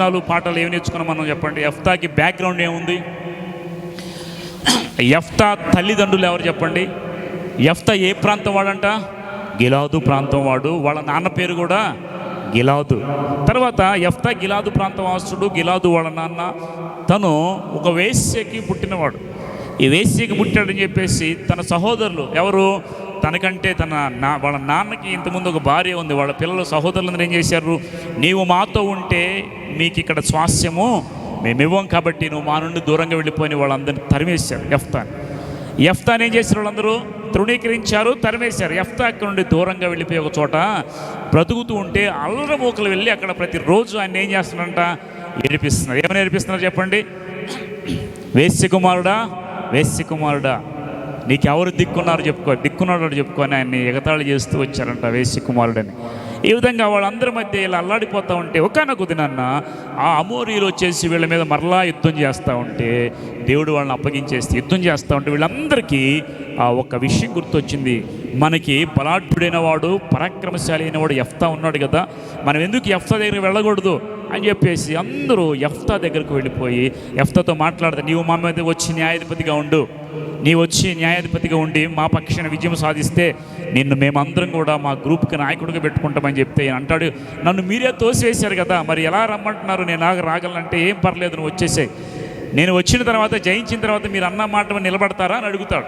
వచనాలు పాటలు ఏమి నేర్చుకున్నాం మనం చెప్పండి? ఎఫ్తాకి బ్యాక్గ్రౌండ్ ఏముంది? ఎఫ్తా తల్లిదండ్రులు ఎవరు చెప్పండి? ఎఫ్తా ఏ ప్రాంతం వాడంట? గిలాదు ప్రాంతం వాడు. వాళ్ళ నాన్న పేరు కూడా గిలాదు. తర్వాత ఎఫ్తా గిలాదు ప్రాంతం వాసుడు గిలాదు వాళ్ళ నాన్న. తను ఒక వేశ్యకి పుట్టినవాడు. ఈ వేశ్యకి పుట్టాడని చెప్పేసి తన సహోదరులు ఎవరు? తనకంటే తన నా వాళ్ళ నాన్నకి ఇంతకుముందు ఒక భార్య ఉంది వాళ్ళ పిల్లలు సహోదరులందరూ ఏం చేశారు? నీవు మాతో ఉంటే మీకు ఇక్కడ స్వాస్థ్యము మేము ఇవ్వం కాబట్టి నువ్వు మా నుండి దూరంగా వెళ్ళిపోయిన వాళ్ళందరినీ తరిమేశారు ఎఫ్తాన్ ఎఫ్తాన్ ఏం చేశారు వాళ్ళందరూ? తృణీకరించారు తరిమేశారు. ఎఫ్తా అక్కడ నుండి దూరంగా వెళ్ళిపోయి ఒక చోట బ్రతుకుతూ ఉంటే అల్లర మూకలు వెళ్ళి అక్కడ ప్రతిరోజు ఆయన ఏం చేస్తున్నారంట ఏడిపిస్తున్నారు. ఏమని ఏడిపిస్తున్నారు చెప్పండి? వేస్య కుమారుడా వేస్య కుమారుడా నీకు ఎవరు దిక్కున్నారు చెప్పుకో దిక్కున్నాడు చెప్పుకొని ఆయన్ని ఎగతాళి చేస్తూ వచ్చారంట వేసి కుమారుడని ఈ విధంగా వాళ్ళందరి మధ్య ఇలా అల్లాడిపోతూ ఉంటే ఒకనొక దినాన్న ఆ అమోరీలు వచ్చేసి వీళ్ళ మీద మరలా యుద్ధం చేస్తూ ఉంటే దేవుడు వాళ్ళని అప్పగించేసి యుద్ధం చేస్తూ ఉంటే వీళ్ళందరికీ ఆ ఒక విషయం గుర్తొచ్చింది. మనకి బలాఢ్యుడైన వాడు పరాక్రమశాలి అయిన వాడు ఎఫ్తా ఉన్నాడు కదా మనం ఎందుకు ఎఫ్తా దగ్గర వెళ్ళకూడదు అని చెప్పేసి అందరూ ఎఫ్తా దగ్గరకు వెళ్ళిపోయి ఎఫ్తాతో మాట్లాడితే నీవు మా మీద వచ్చి న్యాయాధిపతిగా ఉండు. నీ వచ్చి న్యాయాధిపతిగా ఉండి మా పక్షాన విజయం సాధిస్తే నిన్ను మేమందరం కూడా మా గ్రూప్కి నాయకుడిగా పెట్టుకుంటామని చెప్తే అంటాడు నన్ను మీరే తోసివేశారు కదా మరి ఎలా రమ్మంటున్నారు? నేను నాకు రాగలంటే ఏం పర్లేదు నువ్వు వచ్చేసాయి. నేను వచ్చిన తర్వాత జయించిన తర్వాత మీరు అన్న మాట నిలబడతారా? అని అడుగుతాడు.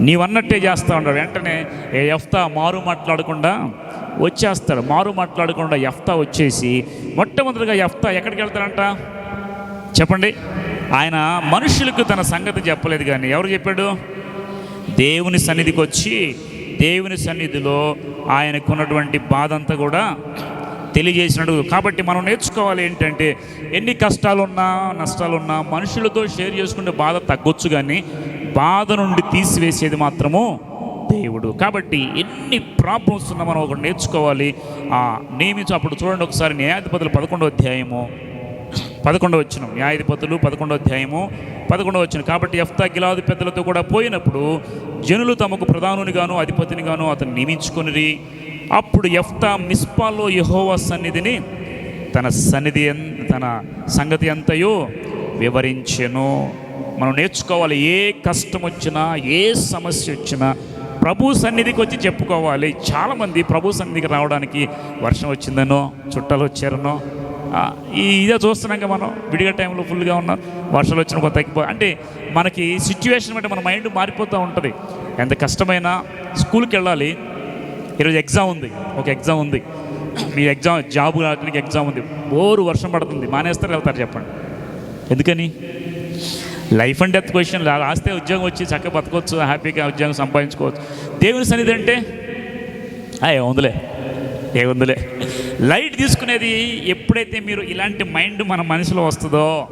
నీవన్నట్టే చేస్తా ఉన్నాడు వెంటనే ఏ ఎఫ్తా మారు మాట్లాడకుండా వచ్చేస్తాడు. మారు మాట్లాడకుండా ఎఫ్తా వచ్చేసి మొట్టమొదటిగా ఎఫ్తా ఎక్కడికి వెళ్తాడంట? చెప్పండి. ఆయన మనుషులకు తన సంగతి చెప్పలేదు కానీ ఎవరు చెప్పాడు? దేవుని సన్నిధికి వచ్చి దేవుని సన్నిధిలో ఆయనకున్నటువంటి బాధ అంతా కూడా తెలియజేసినట్టు. కాబట్టి మనం నేర్చుకోవాలి ఏంటంటే ఎన్ని కష్టాలున్నా నష్టాలున్నా మనుషులతో షేర్ చేసుకుంటే బాధ తగ్గొచ్చు కానీ బాధ నుండి తీసివేసేది మాత్రము దేవుడు. కాబట్టి ఎన్ని ప్రాబ్లమ్స్ ఉన్నా మనం ఒకటి నేర్చుకోవాలి. ఆ నియమించు. అప్పుడు చూడండి ఒకసారి న్యాయాధిపతులు పదకొండో అధ్యాయము. పదకొండవ వచ్చిన న్యాయాధిపతులు పదకొండవ అధ్యాయము పదకొండవ వచ్చిన కాబట్టి ఎఫ్తా గిలాదు పెద్దలతో కూడా పోయినప్పుడు జనులు తమకు ప్రధానునిగాను అధిపతినిగాను అతను నియమించుకొనిరి. అప్పుడు ఎఫ్తా మిస్పాలో యహోవా సన్నిధిని తన సన్నిధి తన సంగతి అంతయో వివరించెను. మనం నేర్చుకోవాలి ఏ కష్టం వచ్చినా ఏ సమస్య వచ్చినా ప్రభు సన్నిధికి వచ్చి చెప్పుకోవాలి. చాలామంది ప్రభు సన్నిధికి రావడానికి వర్షం వచ్చిందనో చుట్టాలు వచ్చారనో ఈ ఇదే చూస్తున్నాక మనం. విడిగా టైంలో ఫుల్గా ఉన్నాం వర్షాలు వచ్చినప్పుడు తగ్గిపో అంటే మనకి సిచ్యువేషన్ బట్టి మన మైండ్ మారిపోతూ ఉంటుంది. ఎంత కష్టమైనా స్కూల్కి వెళ్ళాలి ఈరోజు ఎగ్జామ్ ఉంది. ఒక ఎగ్జామ్ ఉంది. మీ ఎగ్జామ్ జాబ్ రావడానికి ఎగ్జామ్ ఉంది. బోరు వర్షం పడుతుంది. మానేస్తారు వెళ్తారు చెప్పండి. ఎందుకని? లైఫ్ అండ్ డెత్ క్వశ్చన్ రాస్తే ఉద్యోగం వచ్చి చక్కగా బతకొచ్చు హ్యాపీగా ఉద్యోగం సంపాదించుకోవచ్చు. దేవుని సన్నిధి అంటే? "ఆ, ఏముందిలే. ఏముందిలే. లైట్ తీసుకునేది ఎప్పుడైతే మీరు ఇలాంటి మైండ్ మన మనసులో వస్తుందో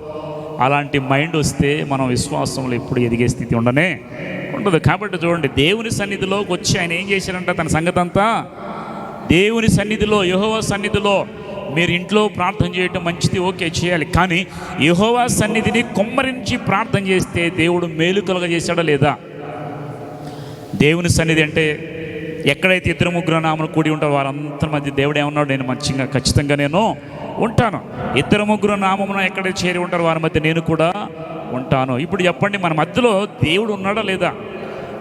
అలాంటి మైండ్ వస్తే మనం విశ్వాసంలో ఎప్పుడు ఎదిగే స్థితి ఉండనే ఉండదు. కాబట్టి చూడండి దేవుని సన్నిధిలోకి వచ్చి ఆయన ఏం చేశారంట తన సంగతి అంతా దేవుని సన్నిధిలో యహోవ సన్నిధిలో మీరు ఇంట్లో ప్రార్థన చేయటం మంచిది ఓకే చేయాలి. కానీ యెహోవా సన్నిధిని కుమ్మరించి ప్రార్థన చేస్తే దేవుడు మేలు కలుగజేశాడా లేదా? దేవుని సన్నిధి అంటే ఎక్కడైతే ఇద్దరు ముగ్గురు నామలు కూడి ఉంటారో వారందరి మధ్య దేవుడు ఏమన్నాడు? నేను మంచిగా ఖచ్చితంగా నేను ఉంటాను. ఇద్దరు ముగ్గురు నామమున ఎక్కడైతే చేరి ఉంటారు వారి మధ్య నేను కూడా ఉంటాను. ఇప్పుడు చెప్పండి మన మధ్యలో దేవుడు ఉన్నాడా లేదా?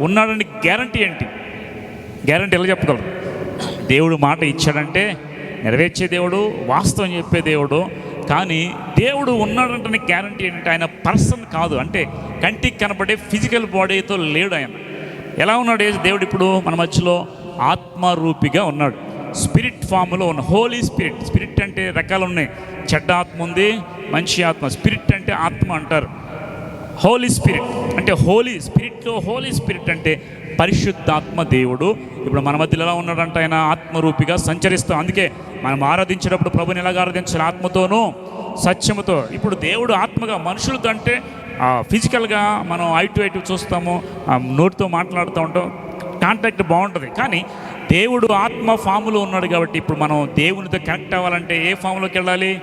ఉన్నాడని గ్యారంటీ ఏంటి? గ్యారంటీ ఎలా చెప్పగలరు? దేవుడు మాట ఇచ్చాడంటే నెరవేర్చే దేవుడు వాస్తవం చెప్పే దేవుడు కానీ దేవుడు ఉన్నాడంటే గ్యారంటీ ఏంటంటే ఆయన పర్సన్ కాదు. అంటే కంటికి కనపడే ఫిజికల్ బాడీతో లేడు ఆయన. ఎలా ఉన్నాడు దేవుడు ఇప్పుడు మన మధ్యలో ఆత్మరూపిగా ఉన్నాడు. స్పిరిట్ ఫామ్లో ఉన్న హోలీ స్పిరిట్ స్పిరిట్ అంటే రకాలు ఉన్నాయి. చెడ్డ ఆత్మ ఉంది మంచి ఆత్మ. స్పిరిట్ అంటే ఆత్మ అంటారు. హోలీ స్పిరిట్ అంటే హోలీ స్పిరిట్లో హోలీ స్పిరిట్ అంటే పరిశుద్ధాత్మ దేవుడు. ఇప్పుడు మన మధ్యలో ఎలా ఉన్నాడంట ఆయన? ఆత్మరూపిగా సంచరిస్తాం అందుకే మనం ఆరాధించేటప్పుడు ప్రభుని ఎలాగ ఆరాధించాలి? ఆత్మతోనూ సత్యముతో. ఇప్పుడు దేవుడు ఆత్మగా మనుషులతో అంటే ఫిజికల్గా మనం ఐటు టు చూస్తాము నోటితో మాట్లాడుతూ ఉంటాం. కాంటాక్ట్ బాగుంటుంది. కానీ దేవుడు ఆత్మ ఫాములో ఉన్నాడు కాబట్టి ఇప్పుడు మనం దేవునితో కనెక్ట్ అవ్వాలంటే ఏ ఫామ్లోకి వెళ్ళాలి?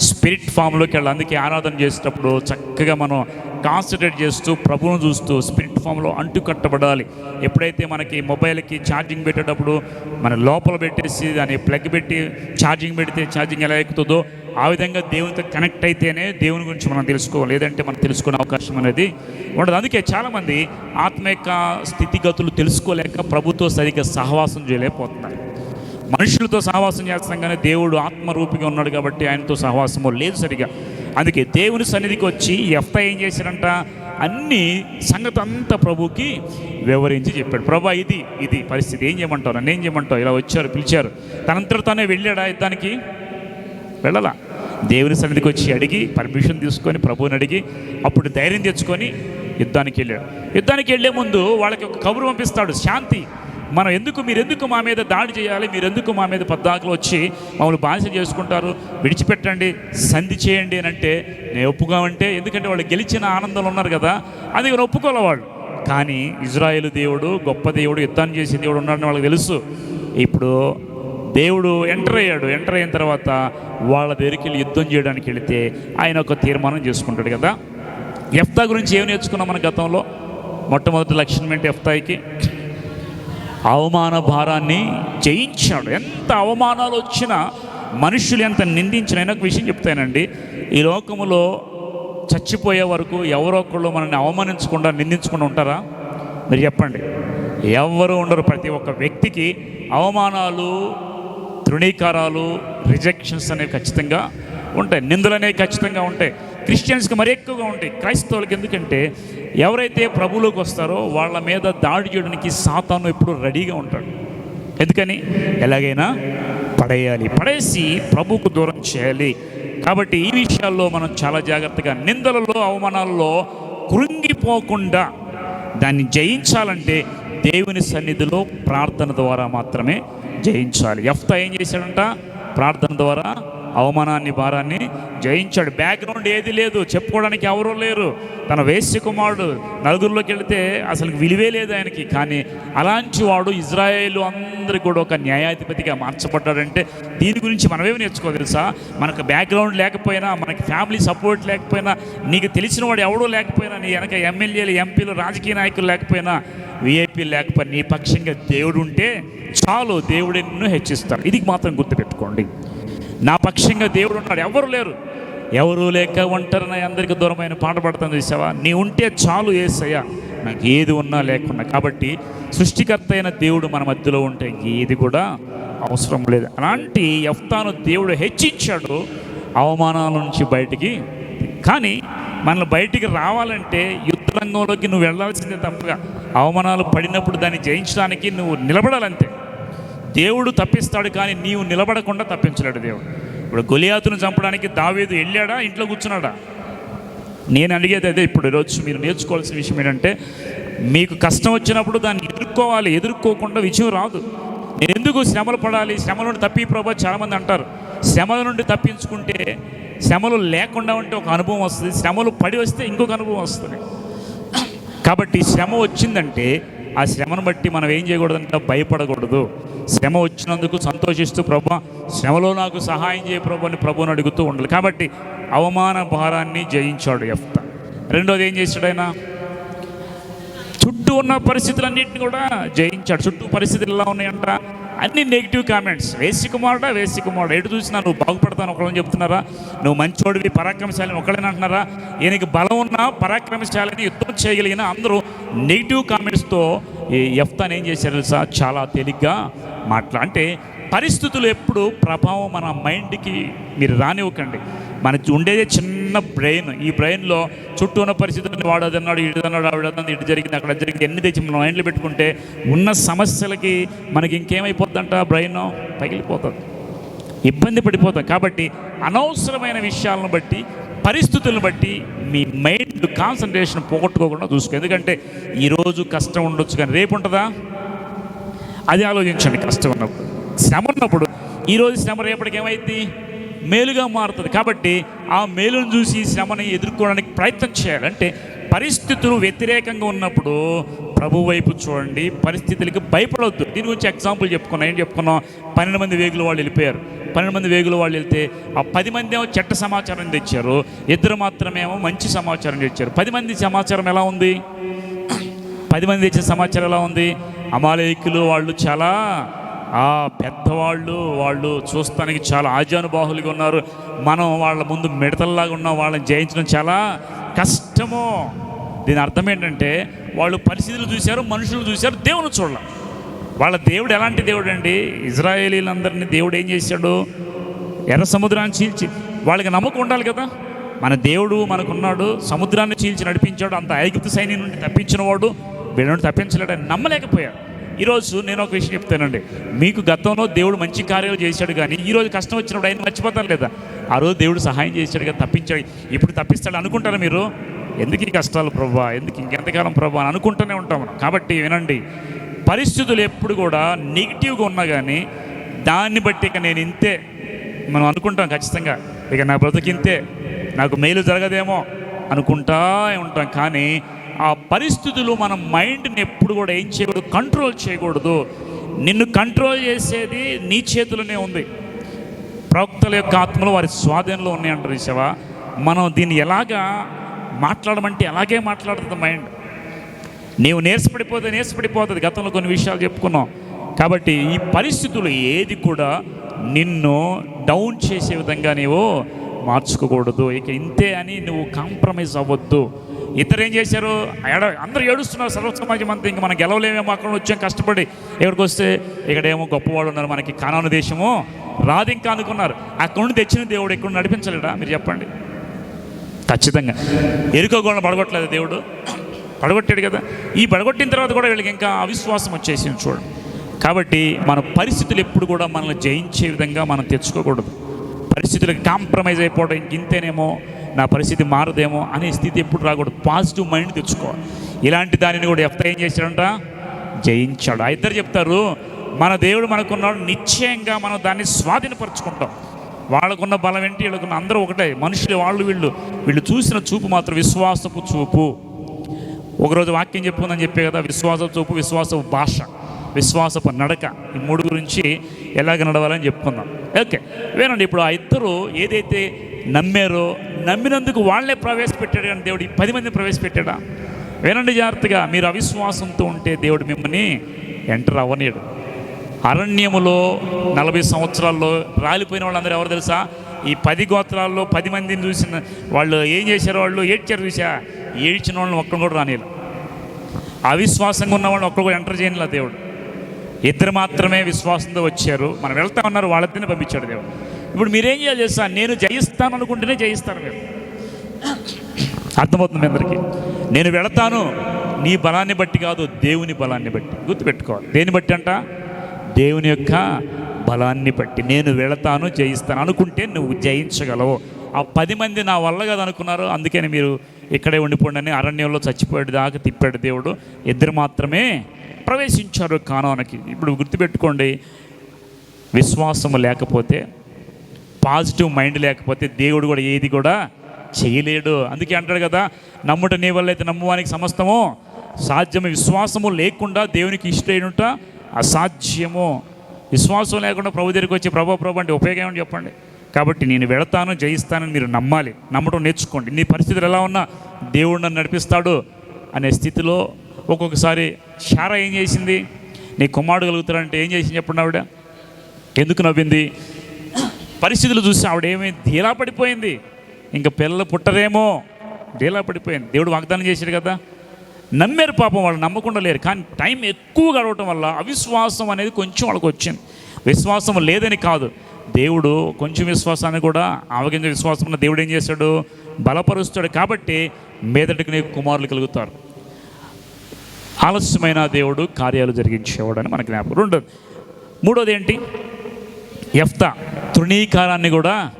స్పిరిట్ ఫామ్లోకి వెళ్ళాలి. అందుకే ఆరాధన చేసేటప్పుడు చక్కగా మనం కాన్సన్ట్రేట్ చేస్తూ ప్రభువును చూస్తూ స్పిరిట్ ఫామ్లో అంటు కట్టబడాలి. ఎప్పుడైతే మనకి మొబైల్కి ఛార్జింగ్ పెట్టేటప్పుడు మన లోపల పెట్టేసి దాన్ని ప్లగ్ పెట్టి ఛార్జింగ్ పెడితే ఛార్జింగ్ ఎలా ఎక్కుతుందో ఆ విధంగా దేవునితో కనెక్ట్ అయితేనే దేవుని గురించి మనం తెలుసుకోవాలి. లేదంటే మనం తెలుసుకునే అవకాశం అనేది ఉండదు. అందుకే చాలామంది ఆత్మిక స్థితిగతులు తెలుసుకోలేక ప్రభుత్వ సరిగ్గా సహవాసం చేయలేకపోతున్నారు. మనుషులతో సహవాసం చేస్తాం కానీ దేవుడు ఆత్మరూపిగా ఉన్నాడు కాబట్టి ఆయనతో సహవాసము లేదు సరిగా. అందుకే దేవుని సన్నిధికి వచ్చి ఎఫ్త ఏం చేశారంట అన్ని సంగతి అంతా ప్రభుకి వివరించి చెప్పాడు. ప్రభా ఇది ఇది పరిస్థితి. ఏం చేయమంటావు? నన్ను ఏం చేయమంటావు? ఇలా వచ్చారు పిలిచారు. తనంతట తానే వెళ్ళాడా యుద్ధానికి? వెళ్ళాలా? దేవుని సన్నిధికి వచ్చి అడిగి పర్మిషన్ తీసుకొని ప్రభువుని అడిగి అప్పుడు ధైర్యం తెచ్చుకొని యుద్ధానికి వెళ్ళాడు. యుద్ధానికి వెళ్ళే ముందు వాళ్ళకి ఒక కబురు పంపిస్తాడు. శాంతి మనం ఎందుకు మీరు ఎందుకు మా మీద దాడి చేయాలి? మీరు ఎందుకు మా మీద పద్దాకులు వచ్చి మమ్మల్ని బానిస చేసుకుంటారు? విడిచిపెట్టండి సంధి చేయండి అని అంటే నేను ఒప్పుకోమంటే ఎందుకంటే వాళ్ళు గెలిచిన ఆనందంలో ఉన్నారు కదా అది నేను ఒప్పుకోలే వాళ్ళు. కానీ ఇజ్రాయేల్ దేవుడు గొప్ప దేవుడు యుద్ధాన్ని చేసే దేవుడు ఉన్నాడని వాళ్ళకి తెలుసు. ఇప్పుడు దేవుడు ఎంటర్ అయ్యాడు. ఎంటర్ అయిన తర్వాత వాళ్ళ దగ్గరికి వెళ్ళి యుద్ధం చేయడానికి వెళితే ఆయన ఒక తీర్మానం చేసుకుంటాడు కదా. ఎఫ్తా గురించి ఏం నేర్చుకున్నాం మన గతంలో? మొట్టమొదటి లక్షణం ఏంటి ఎఫ్తాయికి? అవమాన భారాన్ని జయించాడు. ఎంత అవమానాలు వచ్చినా మనుషులు ఎంత నిందించిన ఒక విషయం చెప్తానండి. ఈ లోకములో చచ్చిపోయే వరకు ఎవరో ఒకళ్ళు మనల్ని అవమానించకుండా నిందించకుండా ఉంటారా? మీరు చెప్పండి. ఎవరు ఉండరు ప్రతి ఒక్క వ్యక్తికి. అవమానాలు తృణీకారాలు రిజెక్షన్స్ అనేవి ఖచ్చితంగా ఉంటాయి. నిందలు అనేవి ఖచ్చితంగా ఉంటాయి. క్రిస్టియన్స్కి మరి ఎక్కువగా ఉంటాయి. క్రైస్తవులకి ఎందుకంటే ఎవరైతే ప్రభువులోకి వస్తారో వాళ్ళ మీద దాడి చేయడానికి సాతాను ఎప్పుడు రెడీగా ఉంటాడు. ఎందుకని? ఎలాగైనా పడేయాలి. పడేసి ప్రభుకు దూరం చేయాలి. కాబట్టి ఈ విషయాల్లో మనం చాలా జాగ్రత్తగా నిందలలో అవమానాల్లో కృంగిపోకుండా దాన్ని జయించాలంటే దేవుని సన్నిధిలో ప్రార్థన ద్వారా మాత్రమే జయించాలి. ఎఫ్తా ఏం చేశాడంట? ప్రార్థన ద్వారా అవమానాన్ని భారాన్ని జయించాడు. బ్యాక్గ్రౌండ్ ఏది లేదు. చెప్పుకోవడానికి ఎవరూ లేరు. తన వేశ్య కుమారుడు నలుగురిలోకి వెళితే అసలు విలువే లేదు ఆయనకి. కానీ అలాంటి వాడు ఇజ్రాయేలు అందరికి కూడా ఒక న్యాయాధిపతిగా మార్చబడ్డాడంటే దీని గురించి మనమేమి నేర్చుకో తెలుసా? మనకు బ్యాక్గ్రౌండ్ లేకపోయినా మనకి ఫ్యామిలీ సపోర్ట్ లేకపోయినా నీకు తెలిసిన వాడు ఎవడో లేకపోయినా నీ వెనక ఎమ్మెల్యేలు ఎంపీలు రాజకీయ నాయకులు లేకపోయినా విఐపీ లేకపోయినా నీ పక్షంగా దేవుడు ఉంటే చాలు. దేవుడు ఎన్నో హెచ్చిస్తాడు. ఇది మాత్రం గుర్తుపెట్టుకోండి. నా పక్షంగా దేవుడు ఉన్నాడు. ఎవరు లేరు. ఎవరు లేక ఒంటరిన అందరికి దూరమైన పాట పడతాను చూసావా? నీ ఉంటే చాలు ఏసయ్యా. నాకు ఏది ఉన్నా లేకున్నా. కాబట్టి సృష్టికర్త అయిన దేవుడు మన మధ్యలో ఉంటే ఏది కూడా అవసరం లేదు. అలాంటి ఎఫ్తాను దేవుడు హెచ్చించాడు అవమానాల నుంచి బయటికి. కానీ మనల్ని బయటికి రావాలంటే యుద్ధ రంగంలోకి నువ్వు వెళ్ళాల్సిందే తప్పగా. అవమానాలు పడినప్పుడు దాన్ని జయించడానికి నువ్వు నిలబడాలంతే. దేవుడు తప్పిస్తాడు కానీ నీవు నిలబడకుండా తప్పించలేడు దేవుడు. ఇప్పుడు గొలియాతును చంపడానికి దావేదు వెళ్ళాడా? ఇంట్లో కూర్చున్నాడా? నేను అడిగేది అదే ఇప్పుడు ఈరోజు మీరు నేర్చుకోవాల్సిన విషయం ఏంటంటే మీకు కష్టం వచ్చినప్పుడు దాన్ని ఎదుర్కోవాలి ఎదుర్కోకుండా విజయం రాదు. నేను ఎందుకు శ్రమలు పడాలి? శ్రమల నుండి తప్పి ప్రభా చాలామంది అంటారు. శ్రమల నుండి తప్పించుకుంటే శ్రమలు లేకుండా ఉంటే ఒక అనుభవం వస్తుంది. శ్రమలు పడి వస్తే ఇంకొక అనుభవం వస్తుంది. కాబట్టి శ్రమ వచ్చిందంటే ఆ శ్రమను బట్టి మనం ఏం చేయకూడదంటే భయపడకూడదు. శ్రమ వచ్చినందుకు సంతోషిస్తూ ప్రభు శ్రమలో నాకు సహాయం చేయ ప్రభు అని ప్రభుని అడుగుతూ ఉండాలి. కాబట్టి అవమాన భారాన్ని జయించాడు ఎఫ్త రెండోది ఏం చేశాడు ఆయన? చుట్టూ ఉన్న పరిస్థితులన్నింటినీ కూడా జయించాడు. చుట్టూ పరిస్థితులు ఎలా ఉన్నాయంట? అన్ని నెగిటివ్ కామెంట్స్ వేసి కుమారుడా వేసి కుమారుడు ఎటు చూసినా నువ్వు బాగుపడతాను ఒకళ్ళని చెప్తున్నారా? నువ్వు మంచోడివి పరాక్రమశాలిని ఒకళ్ళని అంటున్నారా? ఈయనకి బలం ఉన్న పరాక్రమశాలిని యుద్ధం చేయగలిగిన అందరూ నెగిటివ్ కామెంట్స్తో ఈ ఎఫ్తాన్ ఏం చేశారు తెలుసా? చాలా తేలిగ్గా మాట్లా అంటే పరిస్థితులు ఎప్పుడు ప్రభావం మన మైండ్కి మీరు రానివ్వకండి. మనకి ఉండేదే చిన్న బ్రెయిన్ ఈ బ్రెయిన్లో చుట్టూ ఉన్న పరిస్థితులను వాడు అది ఇటు అన్నాడు ఆవిడ ఇటు జరిగింది అక్కడ జరిగింది ఎన్ని తెచ్చి మనం మైండ్లో పెట్టుకుంటే ఉన్న సమస్యలకి మనకి ఇంకేమైపోద్దంట బ్రెయిన్ పగిలిపోతుంది. ఇబ్బంది పడిపోతాం. కాబట్టి అనవసరమైన విషయాలను బట్టి పరిస్థితులను బట్టి మీ మైండ్ కాన్సన్ట్రేషన్ పోగొట్టుకోకుండా చూసుకో. ఎందుకంటే ఈరోజు కష్టం ఉండొచ్చు కానీ రేపు ఉంటుందా? అది ఆలోచించండి. కష్టం ఉన్నప్పుడు. శ్రమ ఉన్నప్పుడు. ఈరోజు శ్రమ రేపటికి ఏమైంది మేలుగా మారుతుంది. కాబట్టి ఆ మేలును చూసి శ్రమని ఎదుర్కోవడానికి ప్రయత్నం చేయాలంటే పరిస్థితులు వ్యతిరేకంగా ఉన్నప్పుడు ప్రభు వైపు చూడండి. పరిస్థితులకి భయపడవద్దు. దీని గురించి ఎగ్జాంపుల్ చెప్పుకున్నాం. ఏం చెప్పుకున్నాం? పన్నెండు మంది వేగులు వాళ్ళు వెళ్ళిపోయారు. పన్నెండు మంది వేగులు వాళ్ళు వెళ్తే ఆ పది మంది ఏమో చెట్ట సమాచారం తెచ్చారు. ఇద్దరు మాత్రమేమో మంచి సమాచారం తెచ్చారు. పది మంది సమాచారం ఎలా ఉంది? పది మంది తెచ్చిన సమాచారం ఎలా ఉంది? అమాలయకులు వాళ్ళు చాలా ఆ పెద్దవాళ్ళు వాళ్ళు చూస్తానికి చాలా ఆజానుబాహులుగా ఉన్నారు. మనం వాళ్ళ ముందు మిడతల్లాగా ఉన్నాం వాళ్ళని జయించడం చాలా కష్టము. దీని అర్థం ఏంటంటే వాళ్ళు పరిస్థితులు చూశారు మనుషులు చూశారు దేవుని చూడాల. వాళ్ళ దేవుడు ఎలాంటి దేవుడు అండి ఇజ్రాయేలీలందరినీ దేవుడు ఏం చేశాడు? ఎర్ర సముద్రాన్ని చీల్చి వాళ్ళకి నమ్మకం ఉండాలి కదా. మన దేవుడు మనకున్నాడు సముద్రాన్ని చీల్చి నడిపించాడు అంత ఐగుప్తు సైన్యం నుండి తప్పించిన వాడు వీళ్ళ నుండి తప్పించలేడని నమ్మలేకపోయారు. ఈరోజు నేను ఒక విషయం చెప్తానండి. మీకు గతంలో దేవుడు మంచి కార్యాలు చేశాడు కానీ ఈరోజు కష్టం వచ్చినప్పుడు ఆయన మర్చిపోతారు లేదా? ఆ రోజు దేవుడు సహాయం చేశాడు కదా తప్పించాడు. ఇప్పుడు తప్పిస్తాడు అనుకుంటారా మీరు? ఎందుకు ఈ కష్టాలు ప్రభా? ఎందుకు ఇంకెంతకాలం ప్రభా అని అనుకుంటూనే ఉంటాం. కాబట్టి వినండి. పరిస్థితులు ఎప్పుడు కూడా నెగిటివ్గా ఉన్నా కానీ దాన్ని బట్టి ఇక నేను ఇంతే. మనం అనుకుంటాం ఖచ్చితంగా. ఇక నా బ్రతుకింతే నాకు మేలు జరగదేమో అనుకుంటా ఉంటాం. కానీ ఆ పరిస్థితులు మన మైండ్ని ఎప్పుడు కూడా ఏం చేయకూడదు కంట్రోల్ చేయకూడదు. నిన్ను కంట్రోల్ చేసేది నీ చేతిలోనే ఉంది. ప్రవక్తల యొక్క ఆత్మలు వారి స్వాధీనంలో ఉన్నాయంటారు ఈశవ మనం దీన్ని ఎలాగా మాట్లాడమంటే అలాగే మాట్లాడుతుంది మైండ్. నీవు నేర్చపడిపోతే నేర్చపడిపోతుంది గతంలో కొన్ని విషయాలు చెప్పుకున్నాం. కాబట్టి ఈ పరిస్థితులు ఏది కూడా నిన్ను డౌన్ చేసే విధంగా నీవు మార్చుకోకూడదు. ఇక ఇంతే అని నువ్వు కాంప్రమైజ్ అవ్వద్దు. ఇద్దరు ఏం చేశారు? ఏడ అందరూ ఏడుస్తున్నారు సర్వ సమాజం అంతా. ఇంక మనం గెలవలేమేమో అక్కడ వచ్చాం కష్టపడి. ఇక్కడికి వస్తే ఇక్కడేమో గొప్పవాడు ఉన్నారు మనకి కానాను దేశము. రాదు ఇంకా అనుకున్నారు. అక్కడ నుండి తెచ్చిన దేవుడు ఇక్కడ నడిపించలేడా? మీరు చెప్పండి. ఖచ్చితంగా. ఎరుకోగోళ్ళని పడగొట్టలేదు దేవుడు. పడగొట్టాడు కదా. ఈ పడగొట్టిన తర్వాత కూడా వీళ్ళకి ఇంకా అవిశ్వాసం వచ్చేసింది చూడండి. కాబట్టి మన పరిస్థితులు ఎప్పుడు కూడా మనల్ని జయించే విధంగా మనం తెచ్చుకోకూడదు. పరిస్థితులకు కాంప్రమైజ్ అయిపోవడం ఇంక ఇంతేనేమో. నా పరిస్థితి మారదేమో అనే స్థితి ఎప్పుడు రాకూడదు. పాజిటివ్ మైండ్ తెచ్చుకోవాలి ఇలాంటి దానిని కూడా ఎఫ్త ఏం చేశాడంట? జయించాడు. ఆ ఇద్దరు చెప్తారు మన దేవుడు మనకున్నాడు నిశ్చయంగా మనం దాన్ని స్వాధీనపరచుకుంటాం. వాళ్ళకున్న బలం ఏంటి? వీళ్ళకున్న అందరూ ఒకటే. మనుషులు వాళ్ళు వీళ్ళు. వీళ్ళు చూసిన చూపు మాత్రం విశ్వాసపు చూపు. ఒకరోజు వాక్యం చెప్పుకుందని చెప్పే కదా విశ్వాస చూపు విశ్వాసపు భాష విశ్వాసపు నడక. ఈ మూడు గురించి ఎలాగ నడవాలని చెప్పుకుందాం. ఓకే వేనండి. ఇప్పుడు ఆ ఇద్దరు ఏదైతే నమ్మారో నమ్మినందుకు వాళ్ళే ప్రవేశపెట్టాడు కానీ దేవుడు ఈ పది మందిని ప్రవేశపెట్టాడా? వినండి జాగ్రత్తగా మీరు అవిశ్వాసంతో ఉంటే దేవుడు మిమ్మల్ని ఎంటర్ అవ్వనీయడు. అరణ్యములో నలభై సంవత్సరాల్లో రాలిపోయిన వాళ్ళందరూ ఎవరు తెలుసా? ఈ పది గోత్రాల్లో పది మందిని చూసిన వాళ్ళు ఏం చేశారు వాళ్ళు? ఏడ్చారు చూసా? ఏడ్చిన వాళ్ళని ఒక్కరు కూడా రానిలా అవిశ్వాసంగా ఉన్న వాళ్ళని ఒక్కరు కూడా ఎంటర్ చేయనిలా దేవుడు. ఇద్దరు మాత్రమే విశ్వాసంతో వచ్చారు. మనం వెళ్తా ఉన్నారు వాళ్ళిద్దరిని పంపించాడు దేవుడు. ఇప్పుడు మీరేం చేయాలి చేస్తాను నేను జయిస్తాను అనుకుంటేనే జయిస్తాను మీరు. అర్థమవుతుంది మీ అందరికీ? నేను వెళతాను నీ బలాన్ని బట్టి కాదు దేవుని బలాన్ని బట్టి. గుర్తుపెట్టుకోవాలి. దేని బట్టి అంట? దేవుని యొక్క బలాన్ని బట్టి. నేను వెళతాను జయిస్తాను అనుకుంటే నువ్వు జయించగలవు. ఆ పది మంది నా వల్ల కదా అనుకున్నారు. అందుకని మీరు ఇక్కడే ఉండిపోండి అరణ్యంలో చచ్చిపోయాడు దాకా తిప్పాడు దేవుడు. ఇద్దరు మాత్రమే ప్రవేశించారు కానోనకి. ఇప్పుడు గుర్తుపెట్టుకోండి విశ్వాసము లేకపోతే పాజిటివ్ మైండ్ లేకపోతే దేవుడు కూడా ఏది కూడా చేయలేడు. అందుకే అంటాడు కదా నమ్ముట నీ వల్ల అయితే నమ్మువానికి సమస్తము సాధ్యము విశ్వాసము లేకుండా దేవునికి ఇష్టమైనట అసాధ్యము. విశ్వాసం లేకుండా ప్రభు దగ్గరికి వచ్చి ప్రభు ప్రభు అంటే ఉపయోగం ఏమని చెప్పండి? కాబట్టి నేను వెళతాను జయిస్తానని మీరు నమ్మాలి. నమ్మటం నేర్చుకోండి. నీ పరిస్థితులు ఎలా ఉన్నా దేవుడు నన్ను నడిపిస్తాడు అనే స్థితిలో ఒక్కొక్కసారి శార ఏం చేసింది? నీ కుమారుడు కలుగుతాడంటే ఏం చేసింది చెప్పండి ఆవిడ? ఎందుకు నవ్వింది? పరిస్థితులు చూసి ఆవిడ ఏమి ధీలా పడిపోయింది. ఇంకా పిల్లలు పుట్టరేమో. ధీలా పడిపోయింది. దేవుడు వాగ్దానం చేశాడు కదా. నమ్మారు పాపం వాళ్ళు నమ్మకుండా లేరు. కానీ టైం ఎక్కువ గడవటం వల్ల అవిశ్వాసం అనేది కొంచెం వాళ్ళకి వచ్చింది. విశ్వాసం లేదని కాదు. దేవుడు కొంచెం విశ్వాసాన్ని కూడా ఆవగింజ విశ్వాసం ఉన్న దేవుడు ఏం చేశాడు? బలపరుస్తాడు కాబట్టి మీదటికి నీకు కుమారులు కలుగుతారు. ఆలస్యమైన దేవుడు కార్యాలు జరిగించేవాడు అని మనకి జ్ఞాపకం. రెండోది మూడోది ఏంటి? ఎఫ్తా తృణీకారాన్ని కూడా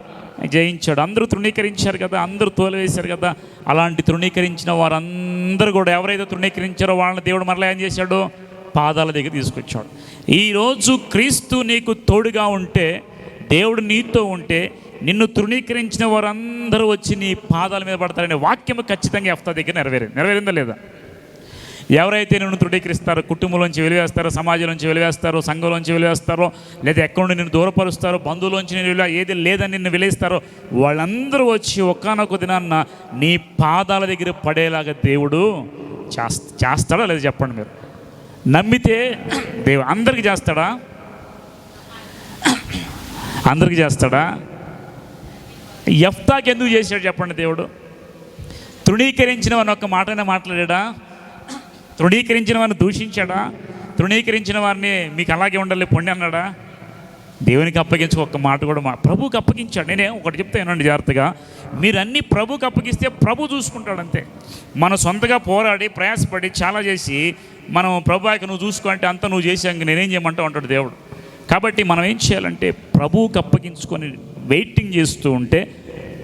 జయించాడు. అందరూ తృణీకరించారు కదా అందరూ తోలివేశారు కదా. అలాంటి తృణీకరించిన వారందరూ కూడా ఎవరైతే తృణీకరించారో వాళ్ళని దేవుడు మరలా ఏం చేశాడు? పాదాల దగ్గర తీసుకొచ్చాడు. ఈరోజు క్రీస్తు నీకు తోడుగా ఉంటే దేవుడు నీతో ఉంటే నిన్ను తృణీకరించిన వారందరూ వచ్చి నీ పాదాల మీద పడతారనే వాక్యం ఖచ్చితంగా ఎఫ్తా దగ్గర నెరవేరింది. నెరవేరిందా లేదా? ఎవరైతే నిన్ను తృఢీకరిస్తారో కుటుంబంలోంచి వెలివేస్తారో సమాజంలోంచి వెలివేస్తారో సంఘంలోంచి వెలివేస్తారో లేదా ఎక్కడి నుండి నిన్ను దూరపరుస్తారో బంధువులోంచి నేను వెలివే ఏది లేదని నిన్ను వెలిస్తారో వాళ్ళందరూ వచ్చి ఒకనొక దినాన్న నీ పాదాల దగ్గర పడేలాగా దేవుడు చేస్తా చేస్తాడా లేదా చెప్పండి మీరు? నమ్మితే దేవుడు అందరికి చేస్తాడా? అందరికి చేస్తాడా? ఎఫ్తాకి ఎందుకు చేశాడు చెప్పండి దేవుడు? తృణీకరించిన వారిని ఒక్క మాటనే మాట్లాడా తృణీకరించిన వారిని దూషించాడా? తృణీకరించిన వారిని మీకు అలాగే ఉండాలి పొండి అన్నాడా? దేవునికి అప్పగించి ఒక్క మాట కూడా మా ప్రభుకి అప్పగించాడు. నేనే ఒకటి చెప్తే ఏనండి జాగ్రత్తగా. మీరు అన్ని ప్రభుకి అప్పగిస్తే ప్రభు చూసుకుంటాడు అంతే. మనం సొంతగా పోరాడి ప్రయాసపడి చాలా చేసి మనం ప్రభు నువ్వు చూసుకో అంటే అంతా నువ్వు చేసాక నేనేం చేయమంటావు అంటాడు దేవుడు. కాబట్టి మనం ఏం చేయాలంటే ప్రభువుకి అప్పగించుకొని వెయిటింగ్ చేస్తూ ఉంటే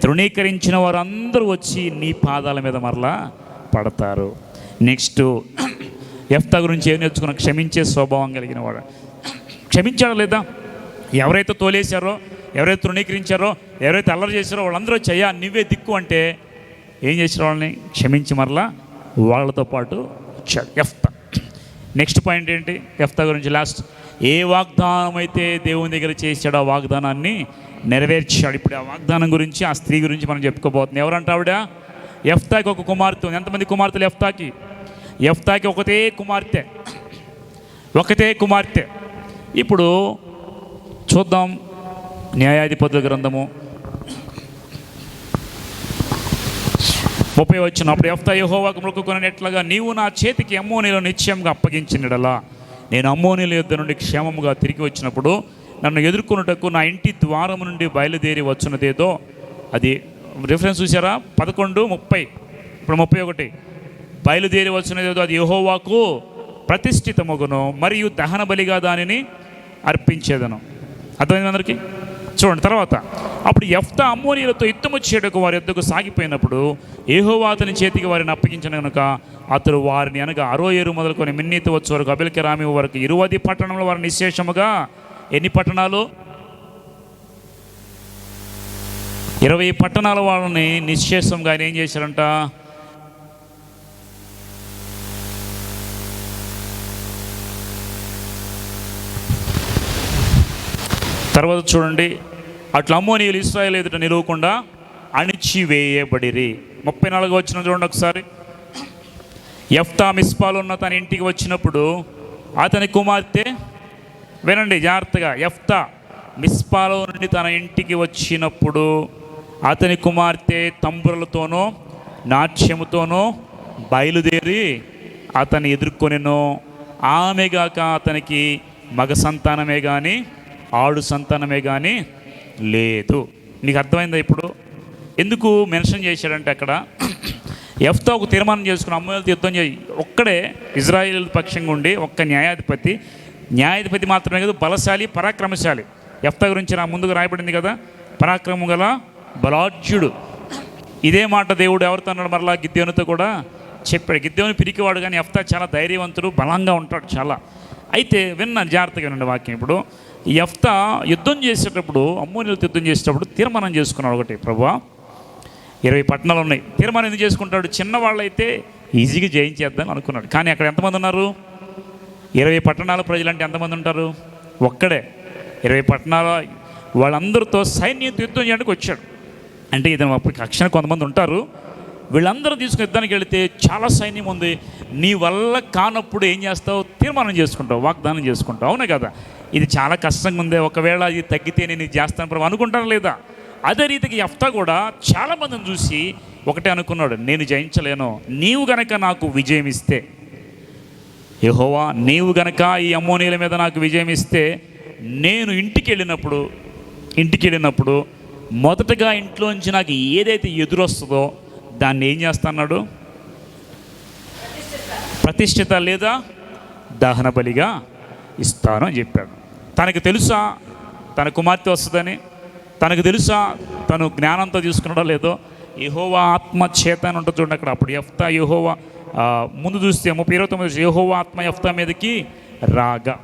తృణీకరించిన వారందరూ వచ్చి నీ పాదాల మీద మరలా పడతారు. నెక్స్ట్ ఎఫ్తా గురించి ఏం నేర్చుకున్నా క్షమించే స్వభావం కలిగిన వాడు. క్షమించాడా లేదా? ఎవరైతే తోలేశారో ఎవరైతే తృణీకరించారో ఎవరైతే అల్లరి చేశారో వాళ్ళందరూ చెయ్యా నువ్వే దిక్కు అంటే ఏం చేసిన వాళ్ళని? క్షమించి మరలా వాళ్ళతో పాటు వచ్చాడు. ఎఫ్తా. నెక్స్ట్ పాయింట్ ఏంటి? ఎఫ్తా గురించి లాస్ట్. ఏ వాగ్దానం అయితే దేవుని దగ్గర చేశాడో ఆ వాగ్దానాన్ని నెరవేర్చాడు. ఇప్పుడు ఆ వాగ్దానం గురించి ఆ స్త్రీ గురించి మనం చెప్పుకోబోతున్నాం. ఎవరంట ఆవిడ? ఎఫ్తాకి ఒక కుమార్తె ఎంతమంది కుమార్తెలు ఎఫ్తాకి? ఎఫ్తాకి ఒకటే కుమార్తె. ఒకతే కుమార్తె. ఇప్పుడు చూద్దాం న్యాయాధిపతుల గ్రంథము. ముప్పై వచ్చిన అప్పుడు ఎఫ్తా యహోవాకు మొక్కుకొనినట్లుగా నీవు నా చేతికి అమ్మోనిలో నిశ్చయంగా అప్పగించినడలా. నేను అమ్మోనిల యుద్ధ నుండి క్షేమముగా తిరిగి వచ్చినప్పుడు నన్ను ఎదుర్కొనుటకు నా ఇంటి ద్వారం నుండి బయలుదేరి వచ్చినదేదో అది రిఫరెన్స్ చూసారా పదకొండు ముప్పై. ఇప్పుడు ముప్పై ఒకటి. బయలుదేరి వచ్చినదేదో అది యహోవాకు ప్రతిష్ఠితమగును మరియు దహన బలిగా దానిని అర్పించేదను. అర్థమైంది అందరికీ? చూడండి తర్వాత. అప్పుడు ఎఫ్త అమ్మోనీలతో యుద్ధము చేయడకు వారి యొద్దకు సాగిపోయినప్పుడు ఏహోవా అతని చేతికి వారిని అప్పగించిన కనుక అతడు వారిని అనగా అరోయేరు ఏరు మొదలుకొని మిన్నీతి వచ్చే వరకు అబిల్కి రామి వరకు ఇరువది పట్టణంలో వారిని నిశేషముగా ఎన్ని పట్టణాలు? ఇరవై పట్టణాల వాళ్ళని నిశ్శేషంగా ఆయన ఏం చేశారంట? తర్వాత చూడండి అట్లా అమ్మోనీయులు ఇస్రాయల్ ఎదుట నిలవకుండా అణిచివేయబడిరి. ముప్పై నాలుగు వచ్చిన చూడండి ఒకసారి. ఎఫ్తా మిస్పాలు ఉన్న తన ఇంటికి వచ్చినప్పుడు అతని కుమార్తె వినండి జాగ్రత్తగా ఎఫ్తా మిస్పాలో నుండి తన ఇంటికి వచ్చినప్పుడు అతని కుమార్తె తంబురలతోనో నాట్యముతోనో బయలుదేరి అతన్ని ఎదుర్కొనినో. ఆమెగాక అతనికి మగ సంతానమే కానీ ఆడు సంతానమే కానీ లేదు. నీకు అర్థమైందా ఇప్పుడు? ఎందుకు మెన్షన్ చేశాడంటే అక్కడ ఎఫ్తో ఒక తీర్మానం చేసుకుని అమ్మాయిలతో యుద్ధం చేయి. ఒక్కడే ఇజ్రాయిల్ పక్షంగా ఉండి ఒక్క న్యాయాధిపతి న్యాయాధిపతి మాత్రమే కాదు బలశాలి పరాక్రమశాలి. ఎఫ్తా గురించి నా ముందుకు రాయబడింది కదా? పరాక్రమం గల బలాఢ్యుడు. ఇదే మాట దేవుడు ఎవరితో అన్నాడు? మరలా గిద్దేవునితో కూడా చెప్పాడు. గిద్యోని పిరికివాడు కానీ ఎఫ్తా చాలా ధైర్యవంతుడు బలంగా ఉంటాడు చాలా. అయితే విన్నాను జాగ్రత్తగా వినండి వాక్యం ఇప్పుడు. ఈ ఎఫ్తా యుద్ధం చేసేటప్పుడు అమ్మోనిలతో యుద్ధం చేసేటప్పుడు తీర్మానం చేసుకున్నాడు ఒకటి ప్రభా ఇరవై పట్టణాలు ఉన్నాయి. తీర్మానం ఎందుకు చేసుకుంటాడు? చిన్నవాళ్ళైతే ఈజీగా జయించేద్దాం అనుకున్నాడు. కానీ అక్కడ ఎంతమంది ఉన్నారు? ఇరవై పట్టణాల ప్రజలంటే ఎంతమంది ఉంటారు? ఒక్కడే. ఇరవై పట్టణాల వాళ్ళందరితో సైన్యంతో యుద్ధం చేయడానికి వచ్చాడు. అంటే ఇతను అప్పటికి కక్షణ కొంతమంది ఉంటారు. వీళ్ళందరూ తీసుకుని యుద్ధానికి వెళితే చాలా సైన్యం ఉంది. నీ వల్ల కానప్పుడు ఏం చేస్తావు? తీర్మానం చేసుకుంటావు వాగ్దానం చేసుకుంటావు. అవునే కదా? ఇది చాలా కష్టంగా ఉంది. ఒకవేళ ఇది తగ్గితే నేను ఇది చేస్తాను ప్రభు అనుకుంటాను లేదా? అదే రీతికి ఎఫ్తా కూడా చాలా మందిని చూసి ఒకటే అనుకున్నాడు నేను జయించలేను. నీవు గనక నాకు విజయం ఇస్తే యహోవా నీవు గనక ఈ అమ్మోనీల మీద నాకు విజయం ఇస్తే నేను ఇంటికి వెళ్ళినప్పుడు ఇంటికి వెళ్ళినప్పుడు మొదటగా ఇంట్లోంచి నాకు ఏదైతే ఎదురొస్తుందో దాన్ని ఏం చేస్తున్నాడు ప్రతిష్ఠిత లేదా దహన బలిగా ఇస్తాను అని చెప్పాడు. తనకు తెలుసా తన కుమార్తె వస్తుందని? తనకు తెలుసా తను జ్ఞానంతో తీసుకున్నాడో లేదో? యహోవా ఆత్మ చేత అని ఉంటుంది చూడండి అక్కడ. అప్పుడు ఎఫ్తా యహోవా ముందు చూస్తే ముప్పై ఇరవై తొమ్మిది యహోవా ఆత్మ ఎఫ్తా మీదకి రాగా.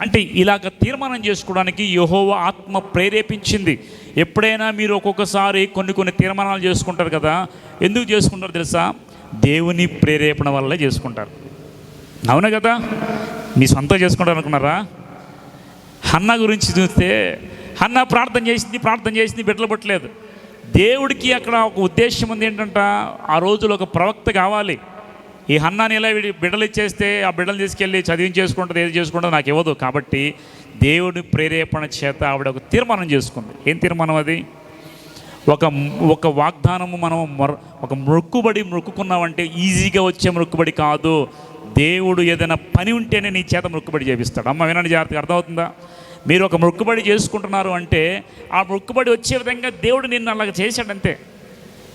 అంటే ఇలాగ తీర్మానం చేసుకోవడానికి యహోవ ఆత్మ ప్రేరేపించింది. ఎప్పుడైనా మీరు ఒక్కొక్కసారి కొన్ని కొన్ని తీర్మానాలు చేసుకుంటారు కదా ఎందుకు చేసుకుంటారు తెలుసా? దేవుని ప్రేరేపణ వల్లే చేసుకుంటారు. అవునా కదా? మీ సొంతం చేసుకుంటారు అనుకున్నారా? హన్న గురించి చూస్తే హన్న ప్రార్థన చేసింది ప్రార్థన చేసింది బిడ్డలు పట్టలేదు. దేవుడికి అక్కడ ఒక ఉద్దేశం ఉంది ఏంటంట? ఆ రోజులో ఒక ప్రవక్త కావాలి. ఈ హన్నాని ఇలా వీడి బిడ్డలు ఇచ్చేస్తే ఆ బిడ్డలు తీసుకెళ్ళి చదివించేసుకుంటుంది ఏది చేసుకుంటుంది నాకు ఇవ్వదు. కాబట్టి దేవుడి ప్రేరేపణ చేత ఆవిడ ఒక తీర్మానం చేసుకుంది. ఏం తీర్మానం అది? ఒక ఒక వాగ్దానము మనం మొర ఒక మొక్కుబడి మొక్కుకున్నామంటే ఈజీగా వచ్చే మొక్కుబడి కాదు. దేవుడు ఏదైనా పని ఉంటేనే నీ చేత మొక్కుబడి చేపిస్తాడు. అమ్మ వినండి జాగ్రత్తగా అర్థమవుతుందా? మీరు ఒక మొక్కుబడి చేసుకుంటున్నారు అంటే ఆ మొక్కుబడి వచ్చే విధంగా దేవుడు నిన్ను అలాగ చేశాడంతే.